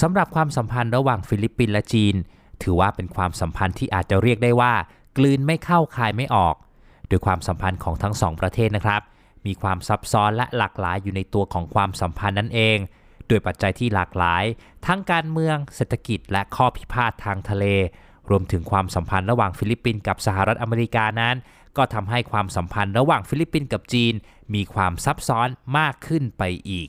สำหรับความสัมพันธ์ระหว่างฟิลิปปินส์และจีน ถือว่าเป็นความสัมพันธ์ที่อาจจะเรียกได้ว่า กลืนไม่เข้าคายไม่ออก โดยความสัมพันธ์ของทั้งสองประเทศนะครับ มีความซับซ้อนและหลากหลายอยู่ในตัวของความสัมพันธ์นั่นเองด้วยปัจจัยที่หลากหลาย ทั้งการเมือง เศรษฐกิจ และข้อพิพาททางทะเล รวมถึงความสัมพันธ์ระหว่างฟิลิปปินส์กับสหรัฐอเมริกานั้น ก็ทำให้ความสัมพันธ์ระหว่างฟิลิปปินส์กับจีน มีความซับซ้อนมากขึ้นไปอีก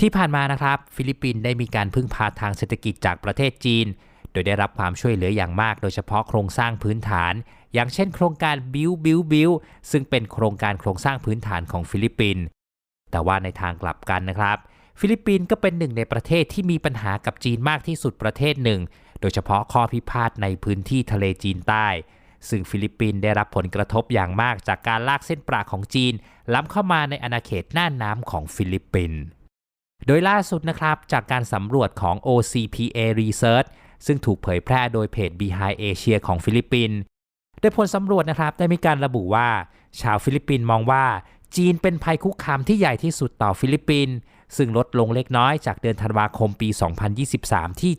ที่ผ่านมานะครับ ฟิลิปปินส์ได้มีการพึ่งพาทางเศรษฐกิจจากประเทศจีน โดยได้รับความช่วยเหลืออย่างมาก โดยเฉพาะโครงสร้างพื้นฐาน อย่างเช่นโครงการบิวบิวบิวซึ่งเป็นโครงการโครงสร้างพื้นฐานของฟิลิปปินส์แต่ว่าในทางกลับกันนะครับ ฟิลิปปินส์ก็เป็นหนึ่งในประเทศที่มีปัญหากับจีนมากที่สุดประเทศหนึ่ง โดยเฉพาะข้อพิพาทในพื้นที่ทะเลจีนใต้ ซึ่งฟิลิปปินส์ได้รับผลกระทบอย่างมากจากการลากเส้นปราของจีน ล้ำเข้ามาในอาณาเขตน่านน้ำของฟิลิปปินส์ โดยล่าสุดนะครับจากการสำรวจของ OCPA Research ซึ่งถูกเผยแพร่โดยเพจ Behind Asia ของฟิลิปปินส์โดยผลสำรวจนะครับได้มีการระบุว่า ชาวฟิลิปปินส์มองว่าจีนเป็นภัยคุกคามที่ใหญ่ที่สุดต่อฟิลิปปินส์ซึ่งลดลงเล็กน้อยจากเดือนธันวาคมปี 2023 ที่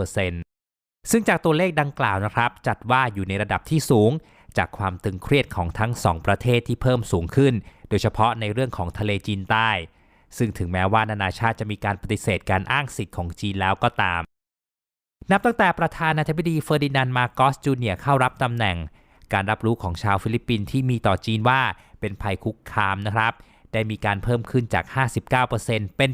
79%ซึ่งจากตัวเลขดังกล่าวนะครับ จัดว่าอยู่ในระดับที่สูง จากความตึงเครียดของทั้งสองประเทศที่เพิ่มสูงขึ้น โดยเฉพาะในเรื่องของทะเลจีนใต้ ซึ่งถึงแม้ว่านานาชาติจะมีการปฏิเสธการอ้างสิทธิ์ของจีนแล้วก็ตาม นับตั้งแต่ประธานาธิบดีเฟอร์ดินานด์มาโกสจูเนียร์เข้ารับตำแหน่ง การรับรู้ของชาวฟิลิปปินส์ที่มีต่อจีนว่าเป็นภัยคุกคามนะครับได้มีการเพิ่มขึ้นจาก 59%เป็น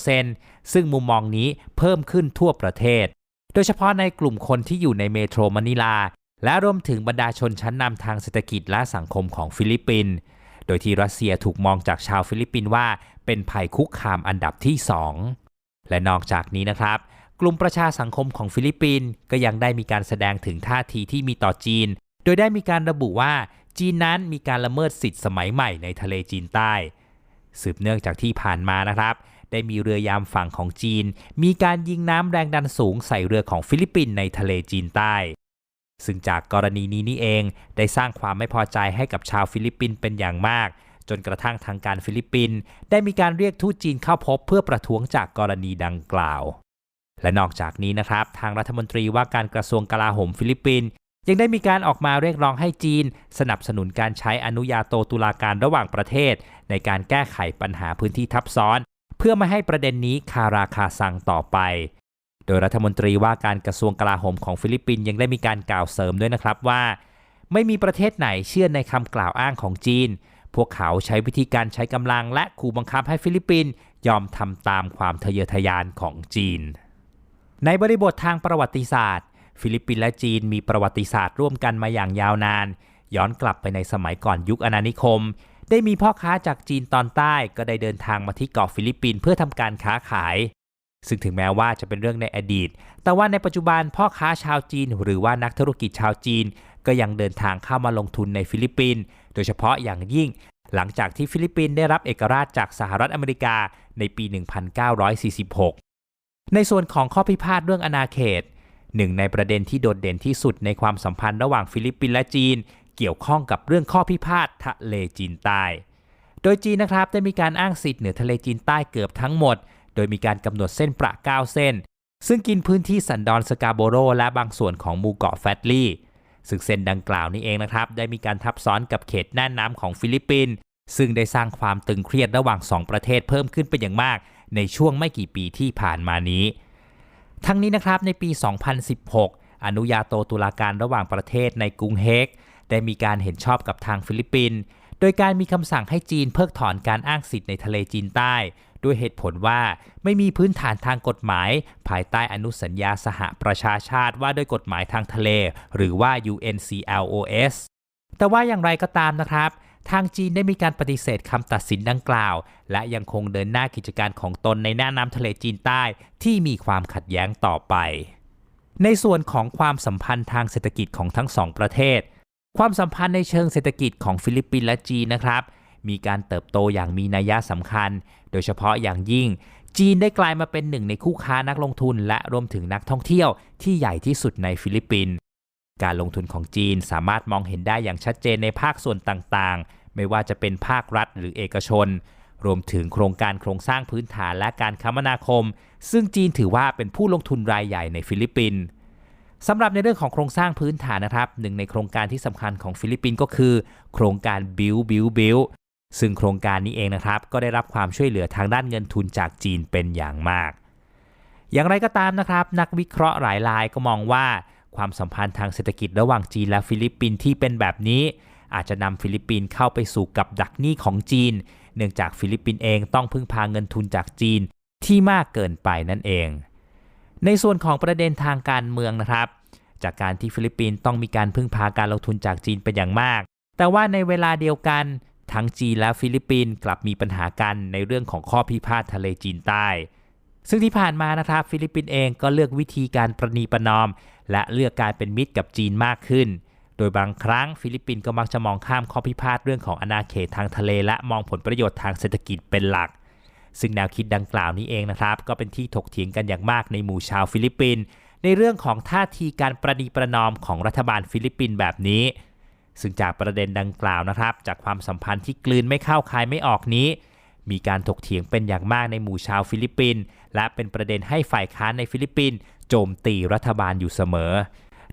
76%ซึ่งมุมมองนี้เพิ่มขึ้นทั่วประเทศ โดยเฉพาะในกลุ่มคนที่อยู่ในเมโทรมะนิลา และรวมถึงบรรดาชนชั้นนำทางเศรษฐกิจและสังคมของฟิลิปปินส์ โดยที่รัสเซียถูกมองจากชาวฟิลิปปินส์ว่า เป็นภัยคุกคามอันดับที่ 2 และนอกจากนี้นะครับกลุ่มประชาสังคมของฟิลิปปินส์ก็ยังได้มีการแสดงถึงท่าทีที่มีต่อจีน โดยได้มีการระบุว่าจีนนั้นมีการละเมิดสิทธิสมัยใหม่ในทะเลจีนใต้ สืบเนื่องจากที่ผ่านมานะครับ ได้มีเรือยามฝั่งของจีน มีการยิงน้ำแรงดันสูงใส่เรือของฟิลิปปินส์ในทะเลจีนใต้ ซึ่งจากกรณีนี้นี่เองได้สร้างความไม่พอใจให้กับชาวฟิลิปปินส์เป็นอย่างมาก จนกระทั่งทางการฟิลิปปินส์ได้มีการเรียกทูตจีนเข้าพบเพื่อประท้วงจากกรณีดังกล่าว และนอกจากนี้นะครับ ทางรัฐมนตรีว่าการกระทรวงกลาโหมฟิลิปปินส์ยังได้มีการออกมาเรียกร้องให้จีน สนับสนุนการใช้อนุญาโตตุลาการระหว่างประเทศ ในการแก้ไขปัญหาพื้นที่ทับซ้อน เพื่อไม่ให้ประเด็นนี้คาราคาซังต่อไป โดยรัฐมนตรีว่าการกระทรวงกลาโหมของฟิลิปปินส์ยังได้มีการกล่าวเสริมด้วยนะครับว่า ไม่มีประเทศไหนเชื่อในคำกล่าวอ้างของจีน พวกเขาใช้วิธีการใช้กำลังและขู่บังคับให้ฟิลิปปินส์ยอมทำตามความทะเยอทะยานของจีน ในบริบททางประวัติศาสตร์ ฟิลิปปินส์และจีนมีประวัติศาสตร์ร่วมกันมาอย่างยาวนาน ย้อนกลับไปในสมัยก่อนยุคอาณานิคม ได้มีพ่อค้าจากจีนตอนใต้ก็ได้เดินทางมาที่เกาะฟิลิปปินส์เพื่อทำการค้าขาย ซึ่งถึงแม้ว่าจะเป็นเรื่องในอดีต แต่ว่าในปัจจุบันพ่อค้าชาวจีน หรือว่านักธุรกิจชาวจีน ก็ยังเดินทางเข้ามาลงทุนในฟิลิปปินส์โดยเฉพาะอย่างยิ่ง หลังจากที่ฟิลิปปินส์ได้รับเอกราชจากสหรัฐอเมริกาในปี 1946 ในส่วนของข้อพิพาทเรื่องอาณาเขตหนึ่งในประเด็นที่โดดเด่นที่สุดในความสัมพันธ์ระหว่างฟิลิปปินส์และจีน เกี่ยวข้องกับเรื่องข้อพิพาททะเลจีนใต้ โดยจีนนะครับได้มีการอ้างสิทธิ์เหนือทะเลจีนใต้เกือบทั้งหมด โดยมีการกำหนดเส้นประ 9 เส้น ซึ่งกินพื้นที่สันดอนสกาโบโรและบางส่วนของหมู่เกาะแฟตลี่ซึ่งเส้นดังกล่าวนี้เองนะครับ ได้มีการทับซ้อนกับเขตน่านน้ำของฟิลิปปินส์ซึ่งได้สร้างความตึงเครียดระหว่าง 2 ประเทศเพิ่มขึ้นเป็นอย่างมาก ในช่วงไม่กี่ปีที่ผ่านมานี้ ทั้งนี้นะครับในปี 2016 อนุญาโตตุลาการระหว่างประเทศในกรุงเฮกได้มีการเห็นชอบกับทางฟิลิปปินส์โดยการมีคำสั่งให้จีนเพิกถอนการอ้างสิทธิ์ในทะเลจีนใต้ ด้วยเหตุผลว่าไม่มีพื้นฐานทางกฎหมาย ภายใต้อนุสัญญาสหประชาชาติว่าด้วยกฎหมายทางทะเล หรือว่า UNCLOS แต่ว่าอย่างไรก็ตามนะครับ ทางจีนได้มีการปฏิเสธคำตัดสินดังกล่าว และยังคงเดินหน้ากิจการของตนในหน้าน้ำทะเลจีนใต้ที่มีความขัดแย้งต่อไป ในส่วนของความสัมพันธ์ทางเศรษฐกิจของทั้งสองประเทศ ความสัมพันธ์ในเชิงเศรษฐกิจของฟิลิปปินส์และจีนนะครับ มีการเติบโตอย่างมีนัยสำคัญ โดยเฉพาะอย่างยิ่ง จีนได้กลายมาเป็นหนึ่งในคู่ค้านักลงทุน และรวมถึงนักท่องเที่ยวที่ใหญ่ที่สุดในฟิลิปปินส์การลงทุนของจีนสามารถมองเห็นได้อย่างชัดเจนในภาคส่วนต่างๆ ไม่ว่าจะเป็นภาครัฐหรือเอกชน รวมถึงโครงการโครงสร้างพื้นฐานและการคมนาคม ซึ่งจีนถือว่าเป็นผู้ลงทุนรายใหญ่ในฟิลิปปินส์สำหรับในเรื่องของโครงสร้างพื้นฐานนะครับหนึ่งในโครงการที่สำคัญของฟิลิปปินส์ก็คือ โครงการ Build Build Build ซึ่งโครงการนี้เองนะครับ ก็ได้รับความช่วยเหลือทางด้านเงินทุนจากจีนเป็นอย่างมาก อย่างไรก็ตามนะครับ นักวิเคราะห์หลายรายก็มองว่าความสัมพันธ์ทางเศรษฐกิจระหว่างจีนและฟิลิปปินส์ที่เป็นแบบนี้ อาจจะนำฟิลิปปินส์เข้าไปสู่กับดักหนี้ของจีน เนื่องจากฟิลิปปินส์เองต้องพึ่งพาเงินทุนจากจีนที่มากเกินไปนั่นเอง ในส่วนของประเด็นทางการเมืองนะครับ จากการที่ฟิลิปปินส์ต้องมีการพึ่งพาการลงทุนจากจีนเป็นอย่างมาก แต่ว่าในเวลาเดียวกัน ทั้งจีนและฟิลิปปินส์กลับมีปัญหากันในเรื่องของข้อพิพาททะเลจีนใต้ ซึ่งที่ผ่านมานะครับฟิลิปปินส์เองก็เลือกวิธีการประนีประนอม และเลือกการเป็นมิตรกับจีนมากขึ้น โดยบางครั้งฟิลิปปินส์ก็มักจะมองข้ามข้อพิพาทเรื่องของอาณาเขตทางทะเล และมองผลประโยชน์ทางเศรษฐกิจเป็นหลัก ซึ่งแนวคิดดังกล่าวนี้เองนะครับก็เป็นที่ถกเถียงกันอย่างมากในหมู่ชาวฟิลิปปินส์ในเรื่องของท่าทีการประนีประนอมของรัฐบาลฟิลิปปินส์แบบนี้ ซึ่งจากประเด็นดังกล่าวนะครับ จากความสัมพันธ์ที่กลืนไม่เข้าคายไม่ออกนี้ มีการถกเถียงเป็นอย่างมากในหมู่ชาวฟิลิปปินส์และเป็นประเด็นให้ฝ่ายค้านในฟิลิปปินส์โจมตีรัฐบาลอยู่เสมอ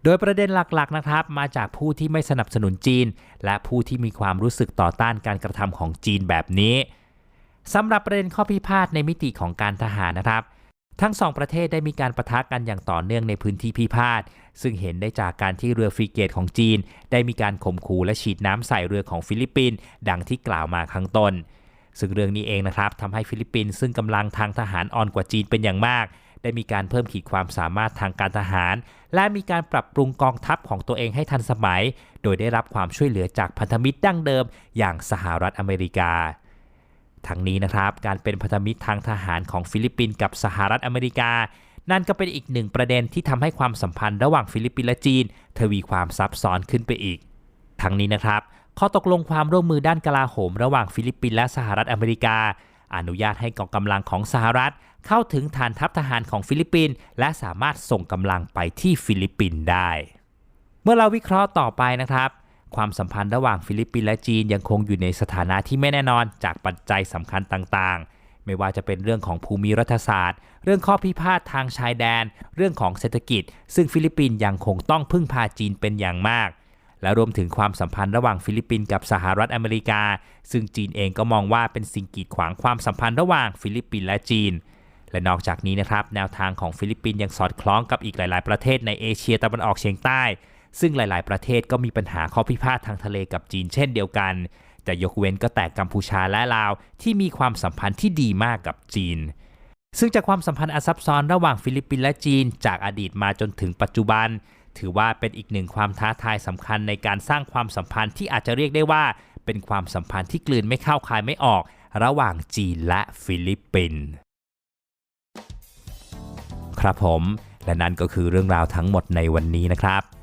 โดยประเด็นหลักๆนะครับ มาจากผู้ที่ไม่สนับสนุนจีน และผู้ที่มีความรู้สึกต่อต้านการกระทำของจีนแบบนี้สำหรับประเด็นข้อพิพาทในมิติของการทหารนะครับ ทั้งสองประเทศได้มีการประทะกันอย่างต่อเนื่องในพื้นที่พิพาท ซึ่งเห็นได้จากการที่เรือฟรีเกตของจีน ได้มีการข่มขู่และฉีดน้ำใส่เรือของฟิลิปปินส์ดังที่กล่าวมาข้างต้น ซึ่งเรื่องนี้เองนะครับทำให้ฟิลิปปินส์ซึ่งกำลังทางทหารอ่อนกว่าจีนเป็นอย่างมาก ได้มีการเพิ่มขีดความสามารถทางการทหาร และมีการปรับปรุงกองทัพของตัวเองให้ทันสมัย โดยได้รับความช่วยเหลือจากพันธมิตรดั้งเดิม อย่างสหรัฐอเมริกา ทั้งนี้นะครับการเป็นพันธมิตรทางทหารของฟิลิปปินส์กับสหรัฐอเมริกา นั่นก็เป็นอีกหนึ่งประเด็นที่ทำให้ความสัมพันธ์ระหว่างฟิลิปปินส์และจีน ทวีความซับซ้อนขึ้นไปอีก ทั้งนี้นะครับ ข้อตกลงความร่วมมือด้านกลาโหม ระหว่างฟิลิปปินส์และสหรัฐอเมริกา อนุญาตให้กองกำลังของสหรัฐ เข้าถึงฐานทัพทหารของฟิลิปปินส์และสามารถส่งกำลังไปที่ฟิลิปปินส์ได้ เมื่อเราวิเคราะห์ต่อไปนะครับ ความสัมพันธ์ระหว่างฟิลิปปินส์และจีนยังคงอยู่ในสถานะที่ไม่แน่นอนจากปัจจัยสำคัญต่างๆ ไม่ว่าจะเป็นเรื่องของภูมิรัฐศาสตร์ เรื่องข้อพิพาททางชายแดน เรื่องของเศรษฐกิจ ซึ่งฟิลิปปินส์ยังคงต้องพึ่งพาจีนเป็นอย่างมาก และรวมถึงความสัมพันธ์ระหว่างฟิลิปปินส์กับสหรัฐอเมริกา ซึ่งจีนเองก็มองว่าเป็นสิ่งกีดขวางความสัมพันธ์ระหว่างฟิลิปปินส์และจีนและนอกจากนี้นะครับ แนวทางของฟิลิปปินส์ยังสอดคล้องกับอีกหลาย ๆ ประเทศในเอเชียตะวันออกเฉียงใต้ ซึ่งหลาย ๆ ประเทศก็มีปัญหาข้อพิพาททางทะเลกับจีนเช่นเดียวกัน แต่ยกเว้นก็แต่กัมพูชาและลาว ที่มีความสัมพันธ์ที่ดีมากกับจีน ซึ่งจากความสัมพันธ์อันซับซ้อนระหว่างฟิลิปปินส์และจีน จากอดีตมาจนถึงปัจจุบัน ถือว่าเป็นอีกหนึ่งความท้าทายสำคัญในการสร้างความสัมพันธ์ที่อาจจะเรียกได้ว่า เป็นความสัมพันธ์ที่กลืนไม่เข้าคายไม่ออก ระหว่างจีนและฟิลิปปินส์ครับผมและนั่นก็คือเรื่องราวทั้งหมดในวันนี้นะครับ